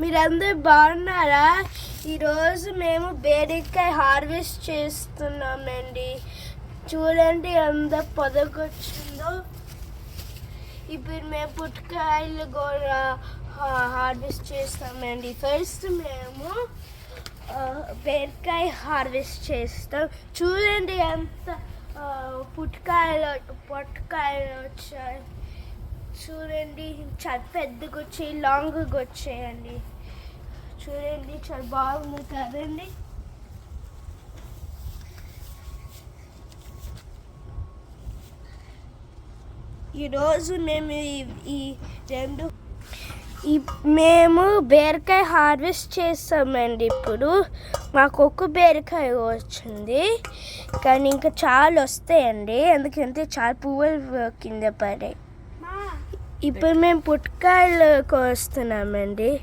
మీరందరూ బాగున్నారా? ఈరోజు మేము బేరికాయ హార్వెస్ట్ చేస్తున్నామండి. చూడండి ఎంత పొదకొచ్చిందో ఇప్పుడు మేము పుట్టకాయలు కూడా హార్వెస్ట్ చేస్తామండి. ఫస్ట్ మేము ఆ, బీరకాయ హార్వెస్ట్ చేస్తాం. చూడండి ఎంత పుట్టకాయలు పొట్టకాయలు వచ్చాయి. చూడండి చాలా పెద్దగా వచ్చాయి లాంగ్గా వచ్చాయండి. చూడండి చాలా బాగుంది కదండి. ఈరోజు మేము ఈ- రెండు ఈ మేము బీరకాయ హార్వెస్ట్ చేస్తామండి ఇప్పుడు. మాకు ఒక్క బీరకాయ వచ్చింది కానీ ఇంకా చాలా వస్తాయండి ఎందుకంటే చాలా పువ్వులు కింద పడాయి ఇప్పుడు మేము పుట్కాయలు కోస్తున్నామండి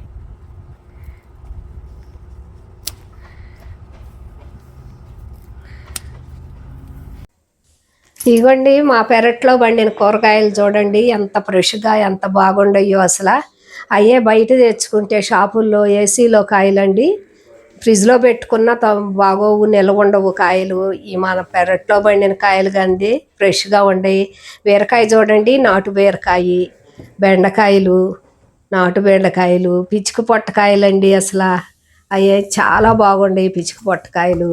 ఇదిగోండి మా పెరట్లో పండిన కూరగాయలు చూడండి ఎంత ఫ్రెష్గా ఎంత బాగుండయో అసలు. అయ్యే బయట తెచ్చుకుంటే షాపుల్లో ఏసీలో కాయలండి. ఫ్రిడ్జ్లో పెట్టుకున్న త- బాగోవు నిల్వ ఉండవు కాయలు. ఈ మన పెరట్లో పండిన కాయలు కానీ ఫ్రెష్గా ఉండయి. బీరకాయ చూడండి నాటు బీరకాయ. బెండకాయలు నాటు బెండకాయలు పిచ్చుక పొట్టకాయలండి అసలు. అయ్యే చాలా బాగుండే పిచ్చుక పొట్టకాయలు.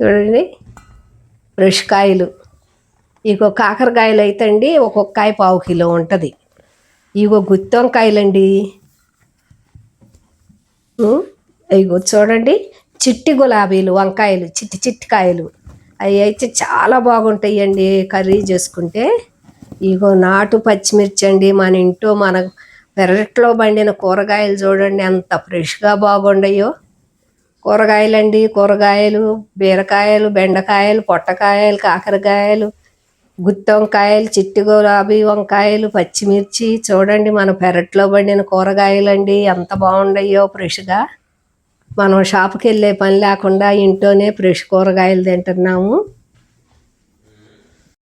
చూడండి ఫ్రెష్ కాయలు. ఇగో కాకరకాయలు అయితే అండి ఒక్కొక్క కాయ పావు కిలో ఉంటుంది. ఇగో గుత్తి వంకాయలండి ఇగో చూడండి చిట్టి గులాబీలు వంకాయలు చిట్టి చిట్టి కాయలు. అవి అయితే చాలా బాగుంటాయి అండి కర్రీ చేసుకుంటే. ఇగో నాటు పచ్చిమిర్చి అండి మన ఇంట్లో మన పెరట్లో పండిన కూరగాయలు చూడండి ఎంత ఫ్రెష్గా బాగుండయో. కూరగాయలండి కూరగాయలు బీరకాయలు బెండకాయలు పొట్టకాయలు కాకరకాయలు గుత్తి వంకాయలు చిట్టి గులాబీ వంకాయలు పచ్చిమిర్చి చూడండి మన పెరట్లో పండిన కూరగాయలండి ఎంత బాగుండయో ఫ్రెష్గా. మనం షాప్కి వెళ్ళే పని లేకుండా ఇంట్లోనే ఫ్రెష్ కూరగాయలు తింటున్నాము.